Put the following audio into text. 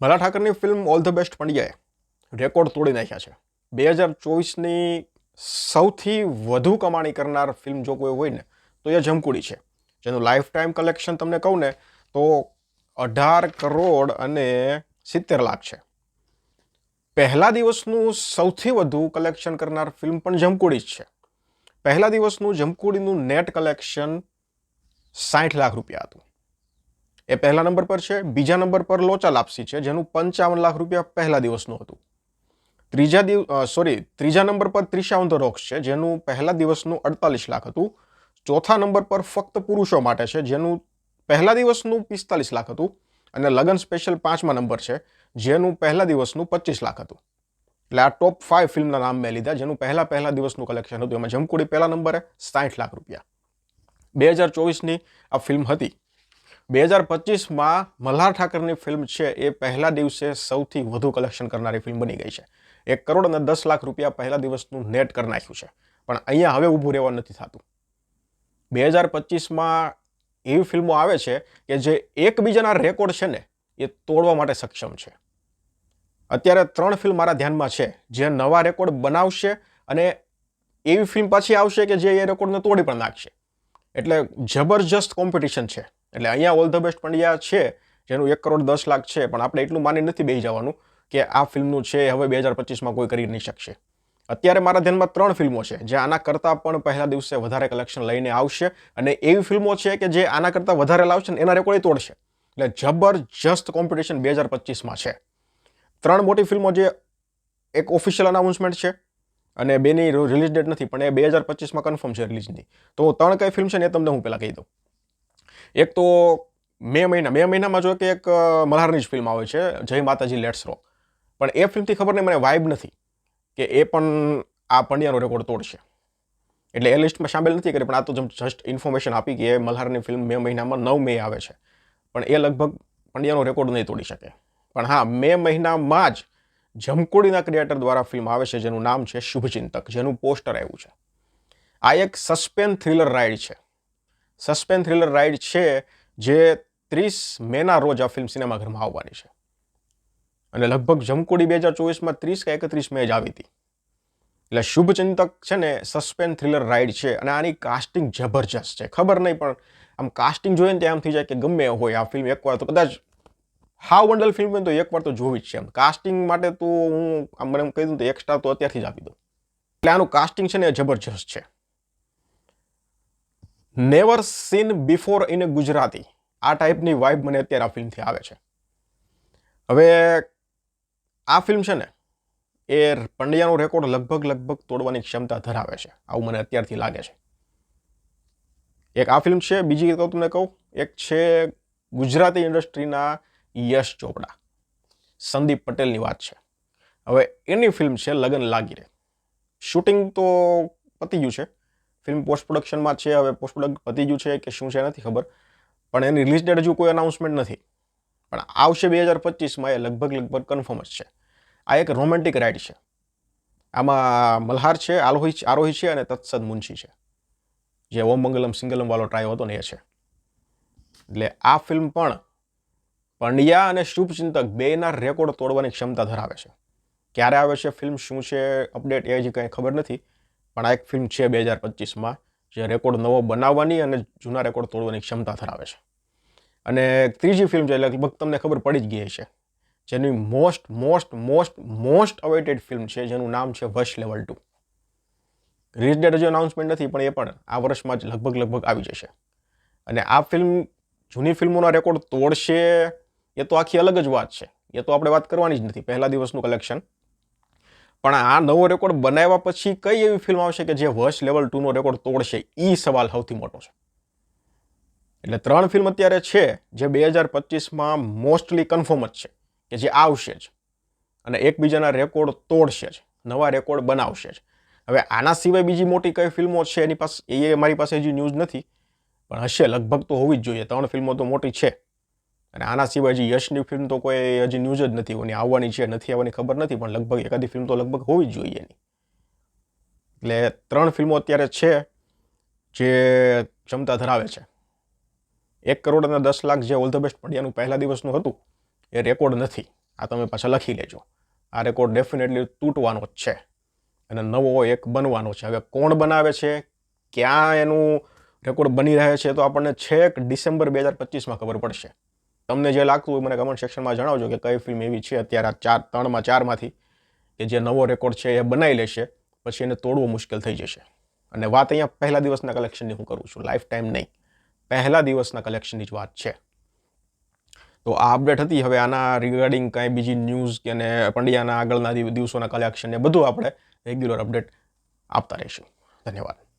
ભલા ઠાકરની film all the best પંડ્યાએ રેકોર્ડ તોડી નાખ્યા છે. બે હજાર ચોવીસની સૌથી વધુ કમાણી કરનાર ફિલ્મ જો કોઈ હોય ને, તો એ જમકુડી છે. જેનું લાઈફ ટાઈમ કલેક્શન તમને કહું ને, તો અઢાર કરોડ અને સિત્તેર લાખ છે. પહેલા દિવસનું સૌથી વધુ કલેક્શન કરનાર ફિલ્મ પણ જમકુડી જ છે. પહેલા દિવસનું જમકુડીનું નેટ કલેક્શન સાઠ લાખ રૂપિયા હતું. એ પહેલા નંબર પર છે, બીજા નંબર પર લોચા લાપસી છે, જેનું પંચાવન લાખ રૂપિયા પહેલા દિવસનું હતું. ત્રીજા દિવ સોરી ત્રીજા નંબર પર ત્રિશા ઓન ધ રોક્સ છે, જેનું પહેલા દિવસનું અડતાલીસ લાખ હતું. ચોથા નંબર પર ફક્ત પુરુષો માટે છે, જેનું પહેલા દિવસનું પિસ્તાલીસ લાખ હતું. અને લગન સ્પેશિયલ પાંચમા નંબર છે, જેનું પહેલા દિવસનું પચીસ લાખ હતું. એટલે આ ટોપ ફાઇવ ફિલ્મના નામ મેં લીધા, જેનું પહેલા પહેલા દિવસનું કલેક્શન હતું. એમાં જમકુડી પહેલા નંબરે સાઠ લાખ રૂપિયા. બે હજાર ચોવીસની આ ફિલ્મ હતી. બે હજાર પચીસમાં મલ્હાર ઠાકરની ફિલ્મ છે, એ પહેલા દિવસે સૌથી વધુ કલેક્શન કરનારી ફિલ્મ બની ગઈ છે. એક કરોડ અને દસ લાખ રૂપિયા પહેલા દિવસનું નેટ કરી નાખ્યું છે. પણ અહીંયા હવે ઊભું રહેવા નથી થતું. બે હજાર પચીસમાં એવી ફિલ્મો આવે છે કે જે એકબીજાના રેકોર્ડ છે ને, એ તોડવા માટે સક્ષમ છે. અત્યારે ત્રણ ફિલ્મ મારા ધ્યાનમાં છે, જે નવા રેકોર્ડ બનાવશે અને એવી ફિલ્મ પાછી આવશે કે જે એ રેકોર્ડને તોડી પણ નાખશે. એટલે જબરજસ્ત કોમ્પિટિશન છે. એટલે અહીંયા ઓલ ધ બેસ્ટ પંડ્યા છે, જેનું એક કરોડ દસ લાખ છે, પણ આપણે એટલું માની નથી બેસી જવાનું કે આ ફિલ્મનું છે, હવે બે હજાર પચીસમાં કોઈ કરી નહીં શકશે. અત્યારે મારા ધ્યાનમાં ત્રણ ફિલ્મો છે, જે આના કરતાં પણ પહેલા દિવસે વધારે કલેક્શન લઈને આવશે, અને એવી ફિલ્મો છે કે જે આના કરતાં વધારે લાવશે ને એના રેકોર્ડ તોડશે. એટલે જબરજસ્ત કોમ્પિટિશન બે હજાર પચીસમાં છે. ત્રણ મોટી ફિલ્મો જે એક ઓફિશિયલ અનાઉન્સમેન્ટ છે, અને બેની રિલીઝ ડેટ નથી, પણ એ બે હજાર પચીસમાં કન્ફર્મ છે રિલીઝની તો ત્રણ કઈ ફિલ્મ છે ને એ તમને હું પહેલાં કહી દઉં. એક તો મે મહિના, મે મહિનામાં જો કે એક મલ્હારની જ ફિલ્મ આવે છે, જય માતાજી લેટ્સ રો પણ એ ફિલ્મથી ખબર નહીં, મને વાઇબ નથી કે એ પણ આ પંડ્યાનો રેકોર્ડ તોડશે. એટલે એ લિસ્ટમાં સામેલ નથી કરી, પણ આ તો જસ્ટ ઇન્ફોર્મેશન આપી કે એ મલ્હારની ફિલ્મ મે મહિનામાં નવ મે આવે છે. પણ એ લગભગ પંડ્યાનો રેકોર્ડ નહીં તોડી શકે. પણ હા, મે મહિનામાં જ જમકોડીના ક્રિએટર દ્વારા ફિલ્મ આવે છે, જેનું નામ છે શુભચિંતક, જેનું પોસ્ટર આવ્યું છે. આ એક સસ્પેન્સ થ્રિલર રાઇડ છે. સસ્પેન્સ થ્રિલર રાઇડ છે જે ત્રીસ મેના રોજ આ ફિલ્મ સિનેમાઘરમાં આવવાની છે. અને લગભગ જમકુડી બે હજાર ચોવીસમાં ત્રીસ કે એકત્રીસ મે જ આવી હતી. એટલે શુભચિંતક છે ને સસ્પેન્સ થ્રિલર રાઇડ છે અને આની કાસ્ટિંગ જબરજસ્ત છે. ખબર નહીં પણ આમ કાસ્ટિંગ જોઈએ ને ત્યાં થઈ જાય કે ગમે હોય આ ફિલ્મ એકવાર તો કદાચ હાવ વંડલ ફિલ્મ હોય તો એકવાર તો જોવી જ છે એમ. કાસ્ટિંગ માટે તો હું આમ મને એમ કહી દઉં તો એક સ્ટાર તો અત્યારથી જ આપી દઉં. એટલે આનું કાસ્ટિંગ છે ને જબરજસ્ત છે. Never seen before in Gujarati. આ ટાઈપની વાઇબ મને અત્યારે આ ફિલ્મથી આવે છે. હવે આ ફિલ્મ છે ને, એ પંડ્યાનો રેકોર્ડ લગભગ લગભગ તોડવાની ક્ષમતા ધરાવે છે. આવું મને અત્યારથી લાગે છે. એક આ ફિલ્મ છે, બીજી તો તમને કહું, એક છે ગુજરાતી ઇન્ડસ્ટ્રીના યશ ચોપડા. સંદીપ પટેલની વાત છે. હવે એની ફિલ્મ છે, લગન લાગી રે. શૂટિંગ તો પતી ગયું છે. ફિલ્મ પોસ્ટ પ્રોડક્શનમાં છે, હવે પોસ્ટ પ્રોડક્ટ વધી ગયું છે કે શું છે નથી ખબર. પણ એની રિલીઝ ડેટ હજુ કોઈ અનાઉન્સમેન્ટ નથી. પણ આવશે બે હજાર પચીસમાં એ લગભગ લગભગ કન્ફર્મ જ છે. આ એક રોમેન્ટિક રાઇડ છે. આમાં મલ્હાર છે આરોહી આરોહી છે અને તત્સદ મુનશી છે. જે ઓમ મંગલમ સિંગલમ વાળો ટ્રાય હતો ને એ છે. એટલે આ ફિલ્મ પણ પંડ્યા અને શુભચિંતક બેના રેકોર્ડ તોડવાની ક્ષમતા ધરાવે છે. ક્યારે આવે છે ફિલ્મ શું છે અપડેટ એ હજી કંઈ ખબર નથી. પણ આ એક ફિલ્મ છે બે હજાર પચીસમાં, જે રેકોર્ડ નવો બનાવવાની અને જૂના રેકોર્ડ તોડવાની ક્ષમતા ધરાવે છે. અને ત્રીજી ફિલ્મ છે, લગભગ તમને ખબર પડી જ ગઈ છે જેની most most most most awaited film છે, જેનું નામ છે Vash level two release date હજુ અનાઉન્સમેન્ટ નથી, પણ એ પણ આ વર્ષમાં જ લગભગ લગભગ આવી જશે. અને આ ફિલ્મ જૂની ફિલ્મોના રેકોર્ડ તોડશે, એ તો આખી અલગ જ વાત છે. એ તો આપણે વાત કરવાની જ નથી. પહેલા દિવસનું કલેક્શન પણ આ નવો રેકોર્ડ બનાવ્યા પછી કઈ એવી ફિલ્મ આવશે કે જે વશ લેવલ ટુનો રેકોર્ડ તોડશે? એ સવાલ સૌથી મોટો છે. એટલે ત્રણ ફિલ્મ અત્યારે છે જે બે હજાર પચીસમાં મોસ્ટલી કન્ફર્મ જ છે કે જે આવશે જ. અને એકબીજાના રેકોર્ડ તોડશે જ. નવા રેકોર્ડ બનાવશે જ. હવે આના સિવાય બીજી મોટી કઈ ફિલ્મો છે? એની પાસે એ મારી પાસે હજી ન્યૂઝ નથી. પણ હશે, લગભગ તો હોવી જ જોઈએ. ત્રણ ફિલ્મો તો મોટી છે. અને આના સિવાય હજી યશની ફિલ્મ તો કોઈ હજી ન્યૂઝ જ નથી કોની આવવાની છે, નથી આવવાની ખબર નથી, પણ લગભગ એકાદી ફિલ્મ તો લગભગ હોવી જ જોઈએ એની. એટલે ત્રણ ફિલ્મો અત્યારે છે જે ક્ષમતા ધરાવે છે. એક કરોડ અને દસ લાખ જે ઓલ ધ બેસ્ટ પંડ્યાનું પહેલા દિવસનું હતું, એ રેકોર્ડ નથી. આ તમે પાછા લખી લેજો. આ રેકોર્ડ ડેફિનેટલી તૂટવાનો જ છે. અને નવો એક બનવાનો છે. હવે કોણ બનાવે છે, ક્યાં એનું રેકોર્ડ બની રહે છે, તો આપણને છેક ડિસેમ્બર બે હજાર પચીસમાં ખબર પડશે. તમને જે લાગતું હોય મને કમેન્ટ સેક્શનમાં જણાવજો કે કઈ ફિલ્મ એવી છે અત્યારે આ ચાર, ત્રણમાં ચારમાંથી કે જે નવો રેકોર્ડ છે એ બનાવી લેશે, પછી એને તોડવું મુશ્કેલ થઈ જશે. અને વાત અહીંયા પહેલા દિવસના કલેક્શનની હું કરું છું લાઈફ ટાઈમ નહીં. પહેલા દિવસના કલેક્શનની જ વાત છે. તો આ અપડેટ હતી, હવે આના રિગાર્ડિંગ કાંઈ બીજી ન્યૂઝ કે અને પંડ્યાના આગળના દિવસોના કલેક્શન એ બધું આપણે રેગ્યુલર અપડેટ આપતા રહીશું. ધન્યવાદ.